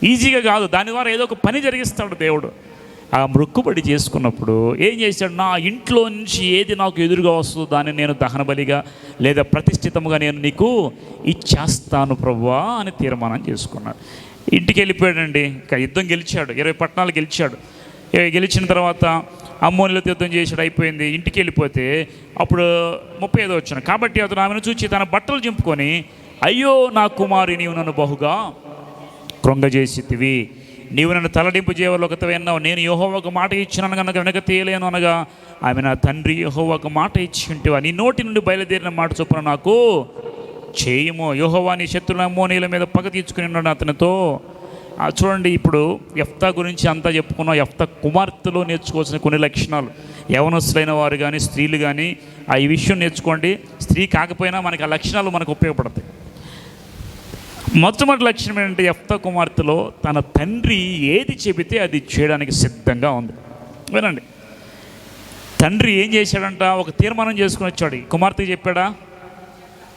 ఈజీగా కాదు. దాని ద్వారా ఏదో ఒక పని జరిగిస్తాడు దేవుడు. ఆ మృక్కుబడి చేసుకున్నప్పుడు ఏం చేశాడు? నా ఇంట్లో నుంచి ఏది నాకు ఎదురుగా వస్తుందో దాన్ని నేను దహనబలిగా లేదా ప్రతిష్ఠితముగా నేను నీకు ఇచ్చేస్తాను ప్రభువా అని తీర్మానం చేసుకున్నాడు. ఇంటికి వెళ్ళిపోయాడండి. ఇంకా యుద్ధం గెలిచాడు. ఇరవై పట్టణాలు గెలిచాడు. గెలిచిన తర్వాత అమ్మోనిలతో యుద్ధం చేసాడు అయిపోయింది. ఇంటికి వెళ్ళిపోతే అప్పుడు ముప్పై ఐదో వచ్చాను. కాబట్టి అతను ఆమెను చూచి తన బట్టలు చింపుకొని అయ్యో నా కుమారి నీవు నన్ను బహుగా కృంగజేసితివి. నీవు నన్ను తలడింపు చేయవలొకతవి అన్నావు. నేను యహో ఒక మాట ఇచ్చినాను కనుక వెనక తీయలేను అనగా ఆమె నా తండ్రి యహో ఒక మాట ఇచ్చింటివా నీ నోటి నుండి బయలుదేరిన మాట చొప్పున నాకు చేయము. యహోవా నీ శత్రుల అమ్మోనీల మీద పగ తీర్చుకుని ఉన్నాడు అతనితో. చూడండి ఇప్పుడు ఎఫ్తా గురించి అంతా చెప్పుకున్నాం. ఎఫ్తా కుమార్తెలో నేర్చుకోవాల్సిన కొన్ని లక్షణాలు. యవనస్తులైన వారు కానీ స్త్రీలు కానీ ఆ ఈ విషయం నేర్చుకోండి. స్త్రీ కాకపోయినా మనకి ఆ లక్షణాలు మనకు ఉపయోగపడతాయి. మొట్టమొదటి లక్షణం ఏంటంటే ఎఫ్త కుమార్తెలో తన తండ్రి ఏది చెబితే అది చేయడానికి సిద్ధంగా ఉంది. వినండి. తండ్రి ఏం చేశాడంట? ఒక తీర్మానం చేసుకుని వచ్చాడు. ఈ కుమార్తెకి చెప్పాడా?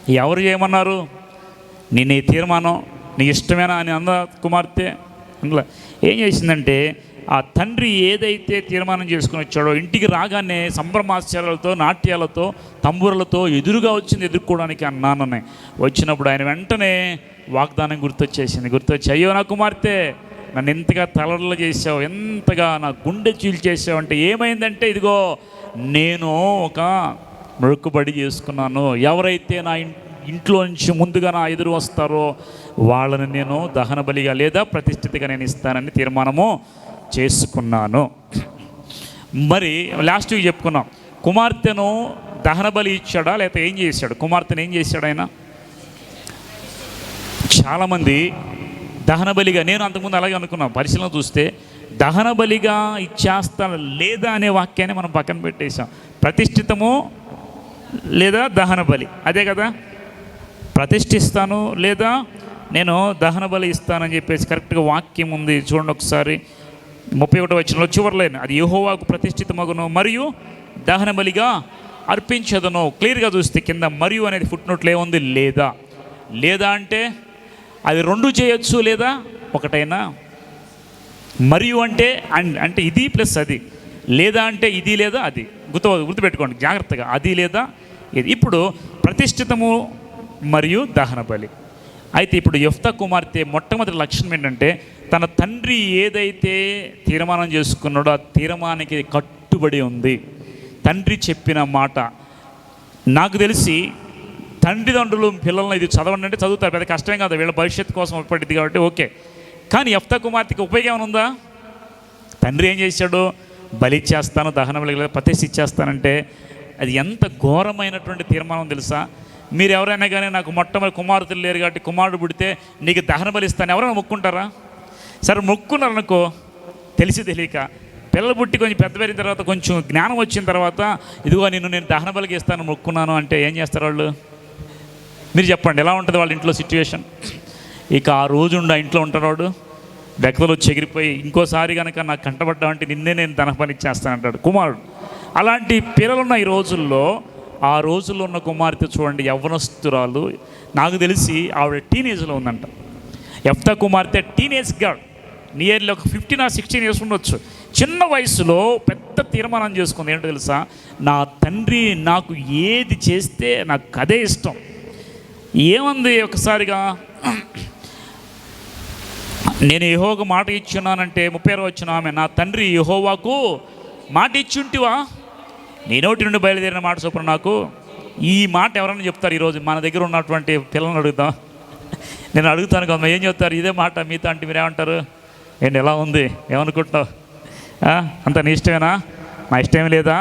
ఎవరు చేయమన్నారు? నీ నీ తీర్మానం నీ ఇష్టమేనా? అని అంద కుమార్తె. అందులో ఏం చేసిందంటే ఆ తండ్రి ఏదైతే తీర్మానం చేసుకుని వచ్చాడో ఇంటికి రాగానే సంభ్రమాశ్చర్యాలతో నాట్యాలతో తంబూరులతో ఎదురుగా వచ్చింది ఎదుర్కోవడానికి అన్నానని వచ్చినప్పుడు ఆయన వెంటనే వాగ్దానం గుర్తొచ్చేసింది. గుర్తొచ్చి అయ్యో నా కుమార్తె నన్ను ఎంతగా తలడలు చేసావు ఎంతగా నా గుండె చీల్చేసావు అంటే ఏమైందంటే ఇదిగో నేను ఒక మొక్కుబడి చేసుకున్నాను. ఎవరైతే నా ఇంట్లో నుంచి ముందుగా నా ఎదురు వస్తారో వాళ్ళని నేను దహన బలిగా లేదా ప్రతిష్ఠితిగా నేను ఇస్తానని తీర్మానము చేసుకున్నాను. మరి లాస్ట్ వీక్ చెప్పుకున్నాం. కుమార్తెను దహన బలి ఇచ్చాడా? లేకపోతే ఏం చేశాడు? కుమార్తెను ఏం చేశాడు ఆయన? చాలామంది దహన బలిగా నేను అంతకుముందు అలాగే అనుకున్నాను పరిశీలన చూస్తే దహన బలిగా ఇచ్చేస్తాను లేదా అనే వాక్యాన్ని మనం పక్కన పెట్టేశాం. ప్రతిష్ఠితము లేదా దహన బలి అదే కదా? ప్రతిష్ఠిస్తాను లేదా నేను దహన బలి ఇస్తానని చెప్పేసి కరెక్ట్గా వాక్యం ఉంది చూడండి ఒకసారి. ముప్పై ఒకటి వచ్చిన చివరిలేను అది యహోవాకు ప్రతిష్ఠితమగును మరియు దహన బలిగా అర్పించదును. క్లియర్గా చూస్తే కింద మరియు అనేది ఫుట్ నోట్లో ఏముంది? లేదా. లేదా అంటే అది రెండు చేయొచ్చు లేదా? ఒకటైనా? మరియు అంటే అండ్ అంటే ఇది ప్లస్ అది. లేదా అంటే ఇది లేదా అది. గుర్తు గుర్తుపెట్టుకోండి జాగ్రత్తగా. అది లేదా ఇది. ఇప్పుడు ప్రతిష్ఠితము మరియు దహన బలి. అయితే ఇప్పుడు యొఫ్త కుమార్తె మొట్టమొదటి లక్షణం ఏంటంటే తన తండ్రి ఏదైతే తీర్మానం చేసుకున్నాడో ఆ తీర్మానానికి కట్టుబడి ఉంది. తండ్రి చెప్పిన మాట. నాకు తెలిసి తండ్రిదండ్రులు పిల్లల్ని ఇది చదవండి అంటే చదువుతారు పెద్ద కష్టం కాదు వీళ్ళ భవిష్యత్తు కోసం ఉపయోగపడింది కాబట్టి ఓకే. కానీ ఎఫ్తా కుమార్తెకి ఉపయోగం ఏమైనా ఉందా? తండ్రి ఏం చేశాడు? బలి ఇచ్చేస్తాను దహన లేదా ప్రతిష్ఠ ఇచ్చేస్తానంటే అది ఎంత ఘోరమైనటువంటి తీర్మానం తెలుసా? మీరు ఎవరైనా కానీ నాకు మొట్టమొదటి కుమారుతులు లేరు కాబట్టి కుమారుడు పుడితే నీకు దహన బలిస్తాను ఎవరైనా మొక్కుంటారా? సరే మొక్కున్నారు అనుకో తెలిసి తెలియక పిల్లలు పుట్టి కొంచెం పెద్ద పెరిగిన తర్వాత కొంచెం జ్ఞానం వచ్చిన తర్వాత ఇదిగో నిన్ను నేను దహన బలికి ఇస్తాను మొక్కున్నాను అంటే ఏం చేస్తారు వాళ్ళు? మీరు చెప్పండి ఎలా ఉంటుంది వాళ్ళ ఇంట్లో సిచ్యువేషన్ ఇక ఆ రోజు ఉండి ఆ ఇంట్లో ఉంటాడు వాడు. బెక్కలు చెగిరిపోయి ఇంకోసారి కనుక నాకు కంటపడ్డామంటే నిన్నే నేను ధన పని ఇచ్చేస్తానంటాడు కుమారుడు. అలాంటి పిల్లలున్న ఈ రోజుల్లో ఆ రోజుల్లో ఉన్న కుమార్తె చూడండి యవ్వనస్తురాలు. నాకు తెలిసి ఆవిడ టీనేజ్లో ఉందంట. ఎఫ్తా కుమార్తె టీనేజ్ గర్ల్ నియర్లీ ఒక ఫిఫ్టీన్ ఆర్ సిక్స్టీన్ ఇయర్స్ ఉండొచ్చు. చిన్న వయసులో పెద్ద తీర్మానం చేసుకుంది. ఏంటో తెలుసా? నా తండ్రి నాకు ఏది చేస్తే నాకు అదే ఇష్టం. ఏముంది ఒకసారిగా? నేను యహోకు మాట ఇచ్చున్నానంటే ముప్పై ఆరు వచ్చిన ఆమె నా తండ్రి యహోవాకు మాట ఇచ్చుంటివా? నీ నోటి నుండి బయలుదేరిన మాట చొప్పున నాకు ఈ మాట ఎవరైనా చెప్తారు ఈరోజు? మన దగ్గర ఉన్నటువంటి పిల్లల్ని అడుగుతాం నేను అడుగుతాను కదా ఏం చెప్తారు? ఇదే మాట మీతో అంటే మీరేమంటారు? ఏంటి ఎలా ఉంది? ఏమనుకుంటావు అంత నీ ఇష్టమేనా? నా ఇష్టం లేదా?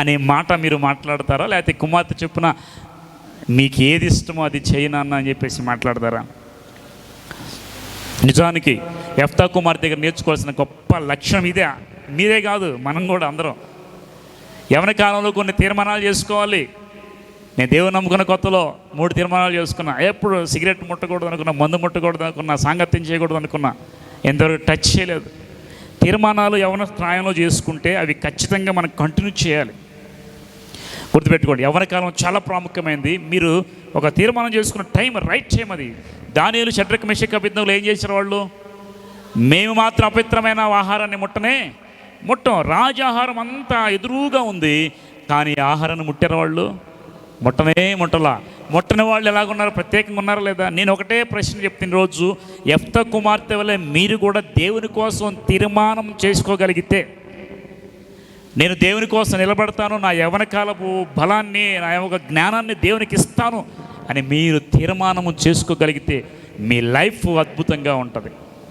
అనే మాట మీరు మాట్లాడతారా? లేకపోతే కుమార్తె చెప్పున మీకు ఏది ఇష్టమో అది చేయనన్న అని చెప్పేసి మాట్లాడతారా? నిజానికి ఎఫ్తా కుమార్ దగ్గర నేర్చుకోవాల్సిన గొప్ప లక్ష్యం ఇదే. మీరే కాదు మనం కూడా అందరం. ఎవరి కాలంలో కొన్ని తీర్మానాలు చేసుకోవాలి. నేను దేవుని నమ్ముకున్న కొత్తలో మూడు తీర్మానాలు చేసుకున్నా. ఎప్పుడు సిగరెట్ ముట్టకూడదు అనుకున్నా మందు ముట్టకూడదు అనుకున్నా సాంగత్యం చేయకూడదు అనుకున్నా ఎంతవరకు టచ్ చేయలేదు. తీర్మానాలు ఎవరి ప్రాయంలో చేసుకుంటే అవి ఖచ్చితంగా మనం కంటిన్యూ చేయాలి. గుర్తుపెట్టుకోండి. ఎవరికాలం కాలం చాలా ప్రాముఖ్యమైనది మీరు ఒక తీర్మానం చేసుకున్న టైం రైట్ టైం అది. దానిలు షడ్రక మెషక్ అభిజ్ఞులు ఏం చేశారు వాళ్ళు? మేము మాత్రం అపవిత్రమైన ఆహారాన్ని ముట్టనే ముట్టం. రాజాహారం అంతా ఎదురుగా ఉంది. కానీ ఆహారాన్ని ముట్టారు వాళ్ళు? ముట్టనే ముట్టలా. ముట్టని వాళ్ళు ఎలాగున్నారు? ప్రత్యేకంగా ఉన్నారా లేదా? నేను ఒకటే ప్రశ్న చెప్తున్న రోజు ఎఫ్త కుమార్తె వల్లే మీరు కూడా దేవుని కోసం తీర్మానం చేసుకోగలిగితే నేను దేవుని కోసం నిలబడతాను నా యవన కాలపు బలాన్ని నా యొక్క జ్ఞానాన్ని దేవునికి ఇస్తాను అని మీరు తీర్మానము చేసుకోగలిగితే మీ లైఫ్ అద్భుతంగా ఉంటుంది.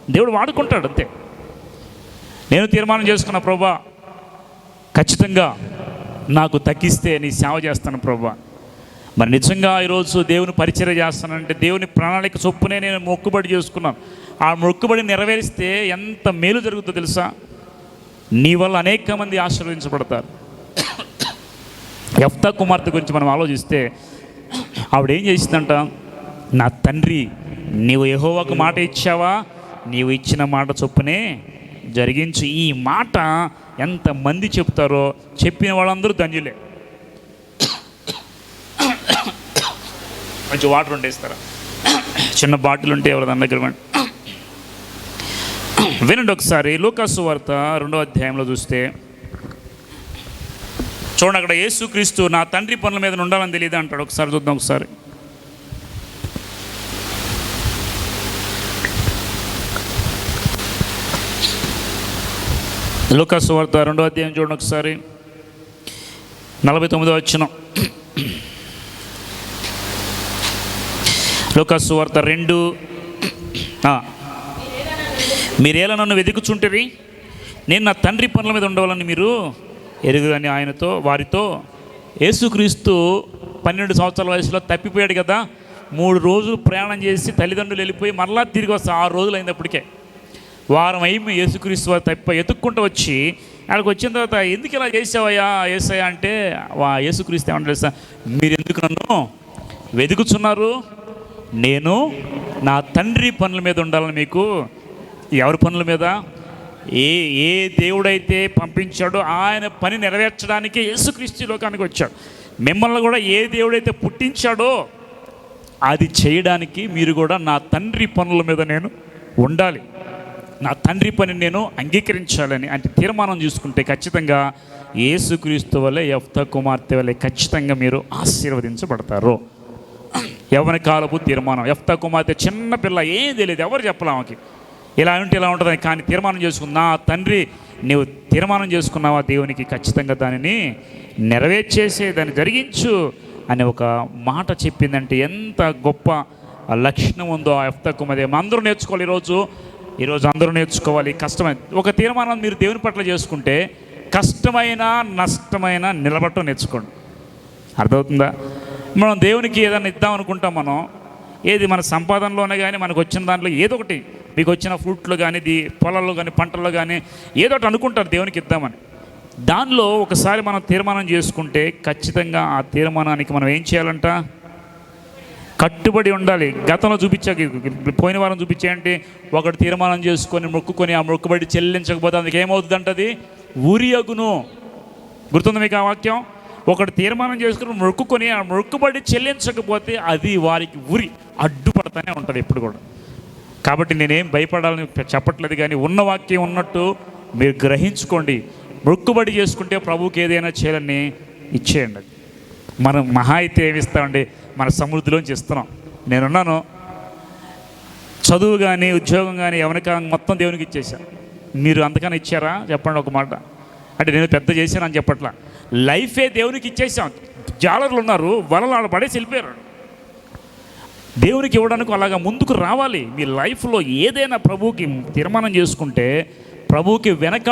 దేవుడు వాడుకుంటాడు అంతే. నేను తీర్మానం చేసుకున్న ప్రభా ఖచ్చితంగా నాకు తగ్గిస్తే నీ సేవ చేస్తాను ప్రభా. మరి నిజంగా ఈరోజు దేవుని పరిచయం చేస్తానంటే దేవుని ప్రణాళిక చొప్పునే నేను మొక్కుబడి చేసుకున్నాను. ఆ మొక్కుబడి నెరవేరిస్తే ఎంత మేలు జరుగుతుందో తెలుసా? నీ వల్ల అనేక మంది ఆశీర్వదించబడతారు. ఎఫ్తా కుమార్తె గురించి మనం ఆలోచిస్తే ఆవిడ ఏం చేసిందంట? నా తండ్రి నీవు యెహోవాకు మాట ఇచ్చావా? నీవు ఇచ్చిన మాట చొప్పునే జరిగించు. ఈ మాట ఎంతమంది చెప్తారో చెప్పిన వాళ్ళందరూ ధన్యులే. కొంచెం వాటర్ ఉండేస్తారా? చిన్న బాటిల్ ఉంటే ఎవరి దాని దగ్గర వినండి ఒకసారి లూకాసు వార్త రెండో అధ్యాయంలో చూస్తే చూడండి అక్కడ యేసుక్రీస్తు నా తండ్రి పనుల మీద ఉండాలని తెలియదు అంటాడు. ఒకసారి చూద్దాం ఒకసారి. లూకాసు వార్త రెండో అధ్యాయం చూడండి ఒకసారి. నలభై తొమ్మిదో వచ్చిన లూకాసు వార్త రెండు మీరేలా నన్ను వెతుకుచుంటిరి? నేను నా తండ్రి పనుల మీద ఉండవాలని మీరు ఎరుగుదని ఆయనతో వారితో యేసుక్రీస్తు పన్నెండు సంవత్సరాల వయసులో తప్పిపోయాడు కదా. మూడు రోజులు ప్రయాణం చేసి తల్లిదండ్రులు వెళ్ళిపోయి మరలా తిరిగి వస్తా ఆరు రోజులు అయినప్పటికే వారం అయి యేసుక్రీస్తు వారు తప్ప ఎత్తుక్కుంటూ వచ్చి అక్కడికి వచ్చిన తర్వాత ఎందుకు ఇలా చేసావయ్యా ఏసయ్యా అంటే వా యేసుక్రీస్తు ఏమంటారు తెలుసా? మీరు ఎందుకు నన్ను వెతుకుచున్నారు? నేను నా తండ్రి పనుల మీద ఉండాలని మీకు ఎవరి పనుల మీద? ఏ ఏ దేవుడైతే పంపించాడో ఆయన పని నెరవేర్చడానికి యేసుక్రీస్తు లోకానికి వచ్చాడు. మిమ్మల్ని కూడా ఏ దేవుడైతే పుట్టించాడో అది చేయడానికి మీరు కూడా నా తండ్రి పనుల మీద నేను ఉండాలి. నా తండ్రి పని నేను అంగీకరించాలని అంటే తీర్మానం చూసుకుంటే ఖచ్చితంగా ఏసుక్రీస్తు వల్లే యఫ్త కుమార్తె వల్లే ఖచ్చితంగా మీరు ఆశీర్వదించబడతారు. యవన కాలపు తీర్మానం. ఎఫ్తా కుమార్తె చిన్న పిల్ల ఏం తెలియదు ఎవరు చెప్పలే ఆమెకి. ఇలా ఉంటే ఇలా ఉంటుంది కానీ తీర్మానం చేసుకున్న తండ్రి నీవు తీర్మానం చేసుకున్నావా దేవునికి? ఖచ్చితంగా దానిని నెరవేర్చేసే దాన్ని జరిగించు అని ఒక మాట చెప్పిందంటే ఎంత గొప్ప లక్షణం ఉందో ఆ ఎఫ్తా కుమార్తె అందరూ నేర్చుకోవాలి ఈరోజు. ఈరోజు అందరూ నేర్చుకోవాలి. కష్టమైన ఒక తీర్మానం మీరు దేవుని పట్ల చేసుకుంటే కష్టమైన నష్టమైన నిలబడటం నేర్చుకోండి. అర్థమవుతుందా? మనం దేవునికి ఏదైనా ఇద్దాం అనుకుంటాం మనం. ఏది మన సంపాదనలోనే కానీ మనకు వచ్చిన దాంట్లో ఏదో ఒకటి మీకు వచ్చిన ఫ్రూట్లు కానీ ది పొలాల్లో కానీ పంటల్లో కానీ ఏదో ఒకటి అనుకుంటారు దేవునికి ఇద్దామని. దానిలో ఒకసారి మనం తీర్మానం చేసుకుంటే ఖచ్చితంగా ఆ తీర్మానానికి మనం ఏం చేయాలంట? కట్టుబడి ఉండాలి. గతంలో చూపించా పోయిన వారం చూపించేయండి. ఒకటి తీర్మానం చేసుకొని మొక్కుకొని ఆ మొక్కుబడి చెల్లించకపోతే అందుకు ఏమవుతుందంట అది? ఉరియగును గుర్తుంది మీకు ఆ వాక్యం? ఒకటి తీర్మానం చేసుకుని మొక్కుకొని ఆ మొక్కుబడి చెల్లించకపోతే అది వారికి ఉరి అడ్డుపడతానే ఉంటుంది ఎప్పుడు కూడా. కాబట్టి నేనేం భయపడాలని చెప్పట్లేదు కానీ ఉన్న వాక్యం ఉన్నట్టు మీరు గ్రహించుకోండి. మొక్కుబడి చేసుకుంటే ప్రభుకి ఏదైనా చేయాలని ఇచ్చేయండి. మనం మహా అయితే ఏమి ఇస్తామండి? మన సమృద్ధిలోంచి ఇస్తున్నాం. నేనున్నాను. చదువు కానీ ఉద్యోగం కానీ ఎవరికా మొత్తం దేవునికి ఇచ్చేసాను మీరు అంతకన్నా ఇచ్చారా? చెప్పండి ఒక మాట. అంటే నేను పెద్ద చేశాను అని చెప్పట్లా. లైఫే దేవునికి ఇచ్చేసాం జాలర్లు ఉన్నారు వలలు ఆడ పడేసి వెళ్ళిపోయారు. దేవునికి ఇవ్వడానికి అలాగా ముందుకు రావాలి. మీ లైఫ్లో ఏదైనా ప్రభువుకి తీర్మానం చేసుకుంటే ప్రభువుకి వెనక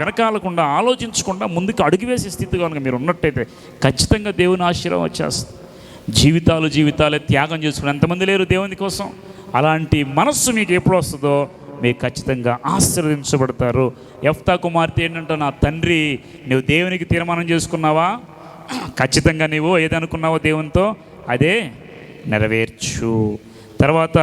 వెనకాలకుండా ఆలోచించకుండా ముందుకు అడుగు వేసే స్థితి కనుక మీరు ఉన్నట్టయితే ఖచ్చితంగా దేవుని ఆశీర్వం వచ్చేస్తుంది. జీవితాలు జీవితాలే త్యాగం చేసుకుని ఎంతమంది లేరు దేవుని కోసం? అలాంటి మనస్సు మీకు ఎప్పుడు వస్తుందో మీరు ఖచ్చితంగా ఆశీర్వదించబడతారు. ఎఫ్తా కుమార్తె ఏంటంటే నా తండ్రి నువ్వు దేవునికి తీర్మానం చేసుకున్నావా? ఖచ్చితంగా నీవు ఏదనుకున్నావో దేవునితో అదే నెరవేర్చు. తర్వాత